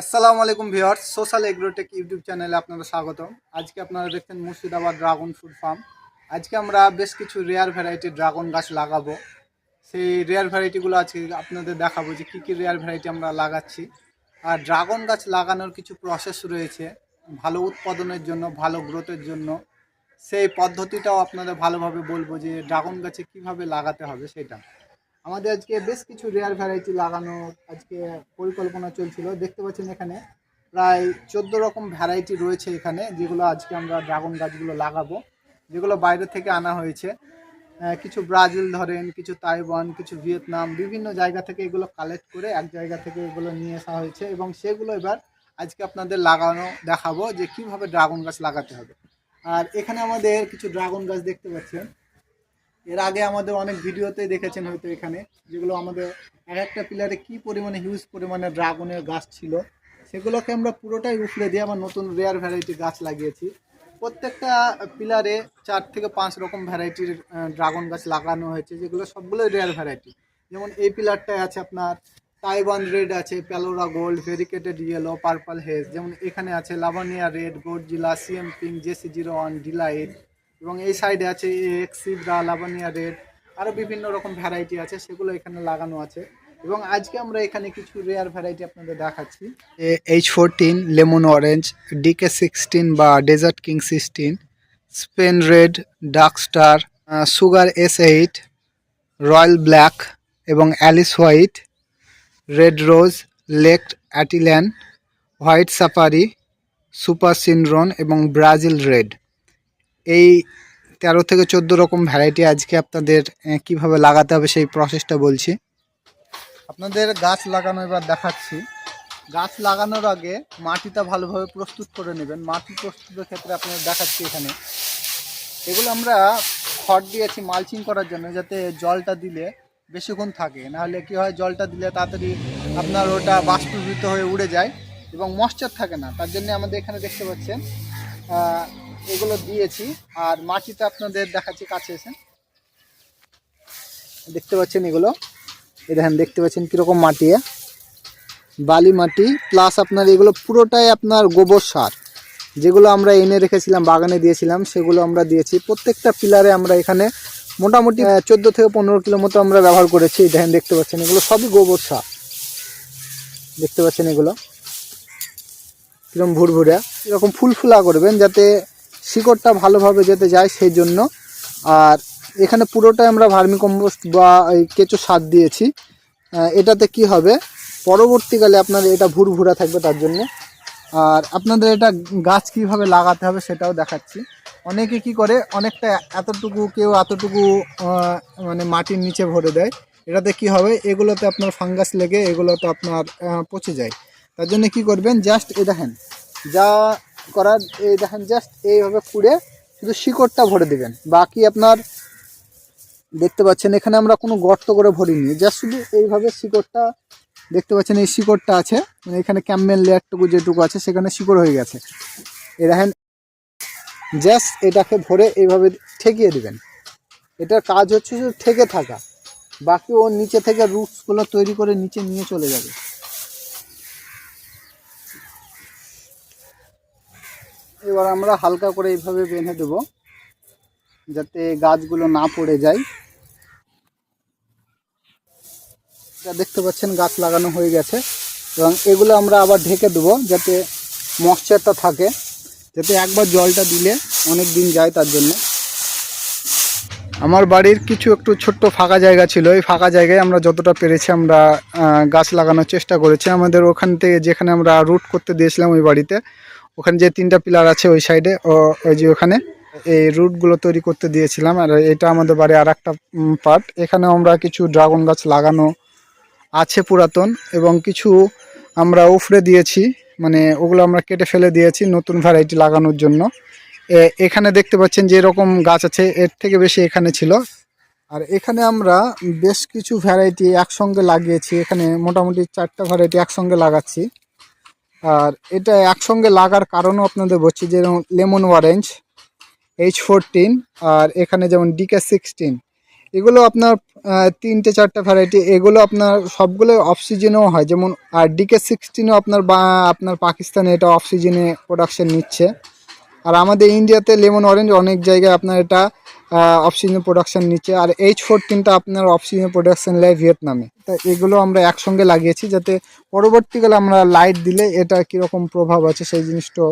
আসসালামু আলাইকুম viewers, social Agrotech YouTube চ্যানেলে আপনারা স্বাগত আজকে আপনারা দেখছেন মুর্শিদাবাদ ড্রাগন ফ্রুট ফার্ম। আজকে আমরা বেশ কিছু রেয়ার ভ্যারাইটির ড্রাগন গাছ লাগাবো। সেই রেয়ার ভ্যারাইটিগুলো আজকে আপনাদের দেখাবো যে কী কী রেয়ার ভ্যারাইটি আমরা লাগাচ্ছি। আর ড্রাগন গাছ লাগানোর কিছু প্রসেস রয়েছে, ভালো উৎপাদনের জন্য, ভালো গ্রোথের জন্য। সেই পদ্ধতিটাও আপনাদের ভালোভাবে বলব যে ড্রাগন গাছে কীভাবে লাগাতে হবে সেটা। আমাদের আজকে বেশ কিছু রেয়ার ভ্যারাইটি লাগানোর আজকে পরিকল্পনা চলছিল। দেখতে পাচ্ছেন এখানে প্রায় চোদ্দ রকম ভ্যারাইটি রয়েছে এখানে, যেগুলো আজকে আমরা ড্রাগন গাছগুলো লাগাবো, যেগুলো বাইরে থেকে আনা হয়েছে। কিছু ব্রাজিল ধরেন, কিছু তাইওয়ান, কিছু ভিয়েতনাম, বিভিন্ন জায়গা থেকে এগুলো কালেক্ট করে এক জায়গা থেকে এগুলো নিয়ে আসা হয়েছে এবং সেগুলো এবার আজকে আপনাদের লাগানো দেখাবো যে কীভাবে ড্রাগন গাছ লাগাতে হবে। আর এখানে আমাদের কিছু ড্রাগন গাছ দেখতে পাচ্ছেন। এর আগে আমাদের অনেক ভিডিওতে দেখেছেন হয়তো এখানে, যেগুলো আমাদের এক একটা পিলারে কি পরিমাণে হিউজ পরিমাণে ড্রাগনের গাছ ছিল, সেগুলোকে আমরা পুরোটাই উফলে দিয়ে আবার নতুন রেয়ার ভ্যারাইটি গাছ লাগিয়েছি। প্রত্যেকটা পিলারে চার থেকে পাঁচ রকম ভ্যারাইটির ড্রাগন গাছ লাগানো হয়েছে, যেগুলো সবগুলোই রেয়ার ভ্যারাইটি যেমন এই পিলারটায় আছে আপনার তাইওয়ান রেড আছে Palora gold variegated yellow purple hedge যেমন এখানে আছে Lavania red Godzilla CM pink JC zero one delight এবং এই সাইডে আছে এক্স সিব্রা লাভানিয়া রেড আরও বিভিন্ন রকম ভ্যারাইটি আছে, সেগুলো এখানে লাগানো আছে। এবং আজকে আমরা এখানে কিছু রেয়ার ভ্যারাইটি আপনাদের দেখাচ্ছি। H fourteen lemon orange DK sixteen বা desert king sixteen Spain red dark star sugar S eight royal black এবং Alice white red rose lake Atillan white safari super Sindron এবং ব্রাজিল রেড এই তেরো থেকে চোদ্দ রকম ভ্যারাইটি আজকে আপনাদের কীভাবে লাগাতে হবে সেই প্রসেসটা বলছি। আপনাদের গাছ লাগানো এবার দেখাচ্ছি। গাছ লাগানোর আগে মাটিটা ভালোভাবে প্রস্তুত করে নেবেন। মাটি প্রস্তুতের ক্ষেত্রে আপনাদের দেখাচ্ছি এখানে। এগুলো আমরা খড় দিয়েছি মালচিং করার জন্য, যাতে জলটা দিলে বেশিক্ষণ থাকে। নাহলে কি হয়, জলটা দিলে তাড়াতাড়ি আপনার ওটা বাষ্পীভূত হয়ে উড়ে যায় এবং মশ্চার থাকে না। তার জন্য আমাদের এখানে দেখতে পাচ্ছেন এগুলো দিয়েছি। আর মাটিটা আপনাদের দেখাচ্ছি, কাছে এসে। দেখতে পাচ্ছেন এগুলো। এই দেখেন, দেখতে পাচ্ছেন কীরকম মাটি বালি মাটি প্লাস আপনার এগুলো পুরোটাই আপনার গোবর সার। যেগুলো আমরা এনে রেখেছিলাম, বাগানে দিয়েছিলাম, সেগুলো আমরা দিয়েছি। প্রত্যেকটা পিলারে আমরা এখানে মোটামুটি চোদ্দ থেকে পনেরো কিলো মতো আমরা ব্যবহার করেছি। দেখেন, দেখতে পাচ্ছেন এগুলো সবই গোবর সার। দেখতে পাচ্ছেন এগুলো। কীরকম ভুরভুরা। এরকম ফুলফুলা করবেন যাতে শিকড়টা ভালোভাবে যেতে যায় সেই জন্য আর এখানে পুরোটাই আমরা ভার্মি কম্পোস্ট বা কেঁচো সার দিয়েছি। এটাতে কি হবে? পরবর্তীকালে আপনার এটা ভুরভুরা থাকবে তার জন্য। আর আপনাদের এটা গাছ কীভাবে লাগাতে হবে সেটাও দেখাচ্ছি। অনেকে কি করে? অনেকটা এতটুকু কেউ এতটুকু মানে মাটির নিচে ভরে দেয়। এটাতে কি হবে? এগুলোতে আপনার ফাঙ্গাস লেগে এগুলোতে আপনার পচে যায়। তার জন্য কি করবেন? জাস্ট এই দেখেন, যা করার, এই দেখেন জাস্ট এইভাবে খুঁড়ে শুধু শিকড়টা ভরে দেবেন। বাকি আপনার দেখতে পাচ্ছেন, এখানে আমরা কোনো গর্ত করে ভরিনি। জাস্ট শুধু এইভাবে শিকড়টা দেখতে পাচ্ছেন, এই শিকড়টা আছে। মানে এখানে ক্যাম্বেল লেয়ারটুকু যেটুকু আছে, সেখানে শিকড় হয়ে গেছে। এই দেখেন জাস্ট এটাকে ভরে এইভাবে ঠেকিয়ে দেবেন। এটার কাজ হচ্ছে শুধু ঠেকে থাকা। বাকি ও নিচে থেকে রুটসগুলো তৈরি করে নিচে নিয়ে চলে যাবে। এবার আমরা হালকা করে এইভাবে বেঁধে দেব, যাতে গাছগুলো না পড়ে যায়। এটা দেখতে পাচ্ছেন, গাছ লাগানো হয়ে গেছে। এবং এগুলো আমরা আবার ঢেকে দেবো, যাতে মশ্চারটা থাকে, যাতে একবার জলটা দিলে অনেক দিন যায় তার জন্য। আমার বাড়ির কিছু একটু ছোট্ট ফাঁকা জায়গা ছিল। এই ফাঁকা জায়গায় আমরা যতটা পেরেছি আমরা গাছ লাগানোর চেষ্টা করেছি। আমাদের ওখান থেকে যেখানে আমরা রুট করতে দিয়েছিলাম ওই বাড়িতে ওখানে যে তিনটা পিলার আছে ওই সাইডে ও, ওই যে ওখানে, এই রুটগুলো তৈরি করতে দিয়েছিলাম, আর এটা আমাদের বাড়ি আর একটা পার্ট এখানে আমরা কিছু ড্রাগন গাছ লাগানো আছে পুরাতন, এবং কিছু আমরা উফরে দিয়েছি মানে ওগুলো আমরা কেটে ফেলে দিয়েছি নতুন ভ্যারাইটি লাগানোর জন্য। এখানে দেখতে পাচ্ছেন যে এরকম গাছ আছে, এর থেকে বেশি এখানে ছিল। আর এখানে আমরা বেশ কিছু ভ্যারাইটি একসঙ্গে লাগিয়েছি, এখানে মোটামুটি চারটা ভ্যারাইটি একসঙ্গে লাগাচ্ছি। আর এটা একসঙ্গে লাগার কারণও আপনাদের বলছি যেরকম লেমন অরেঞ্জ এইচ ফোরটিন আর এখানে যেমন ডিকে সিক্সটিন এগুলো আপনার তিনটে চারটে ভ্যারাইটি এগুলো আপনার সবগুলো অফ সিজনেও হয়। যেমন, আর ডিকে সিক্সটিনও আপনার বা, আপনার পাকিস্তানে এটা অফ সিজনে প্রোডাকশন নিচ্ছে। আর আমাদের ইন্ডিয়াতে লেমন অরেঞ্জ অনেক জায়গায় আপনার এটা অফ সিজনে প্রোডাকশন নিচ্ছে আর এইচ ফোরটিনটা আপনার অফ সিজনে প্রোডাকশন নেয় ভিয়েতনামে। তা এগুলো আমরা একসঙ্গে লাগিয়েছি যাতে পরবর্তীকালে আমরা লাইট দিলে এটা কীরকম প্রভাব আছে সেই জিনিসটা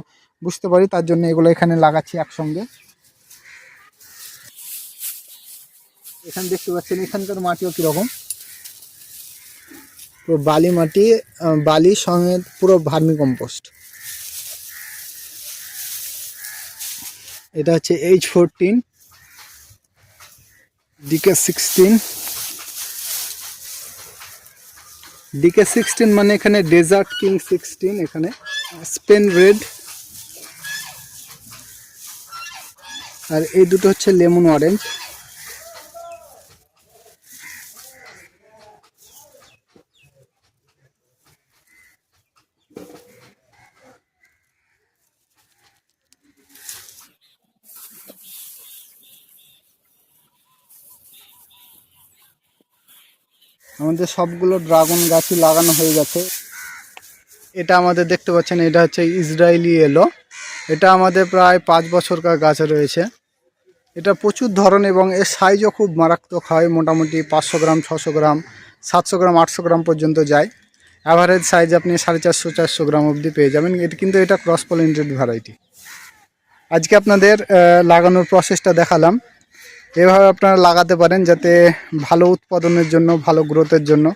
বুঝতে পারি, তার জন্য এগুলো এখানে লাগাচ্ছি একসঙ্গে। এখানে দেখতে পাচ্ছেন, এখানকার মাটিও কীরকম? পুরো বালি মাটি বালি সঙ্গে পুরো ভার্মি কম্পোস্ট এটা হচ্ছে H fourteen DK sixteen DK sixteen মানে এখানে ডেজার্ট কিং সিক্সটিন এখানে স্পেন রেড আর এই দুটো হচ্ছে লেমন অরেঞ্জ আমাদের সবগুলো ড্রাগন গাছই লাগানো হয়ে গেছে। এটা আমাদের দেখতে পাচ্ছেন, এটা হচ্ছে ইসরায়েলি এলো। এটা আমাদের প্রায় পাঁচ বছরকার গাছ রয়েছে। এটা প্রচুর ধরন এবং এর সাইজও খুব মারাত্মক হয়, মোটামুটি পাঁচশো গ্রাম, ছশো গ্রাম, সাতশো গ্রাম, আটশো গ্রাম পর্যন্ত যায়। অ্যাভারেজ সাইজ আপনি সাড়ে চারশো চারশো গ্রাম অবধি পেয়ে যাবেন। এটা কিন্তু এটা ক্রস পলিনেটেড ভ্যারাইটি আজকে আপনাদের লাগানোর প্রসেসটা দেখালাম। এভাবে আপনারা লাগাতে পারেন যাতে ভালো উৎপাদনের জন্য, ভালো গ্রোথের জন্য।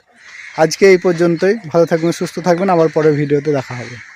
আজকে এই পর্যন্তই। ভালো থাকবেন, সুস্থ থাকবেন। আবার পরে ভিডিওতে দেখা হবে।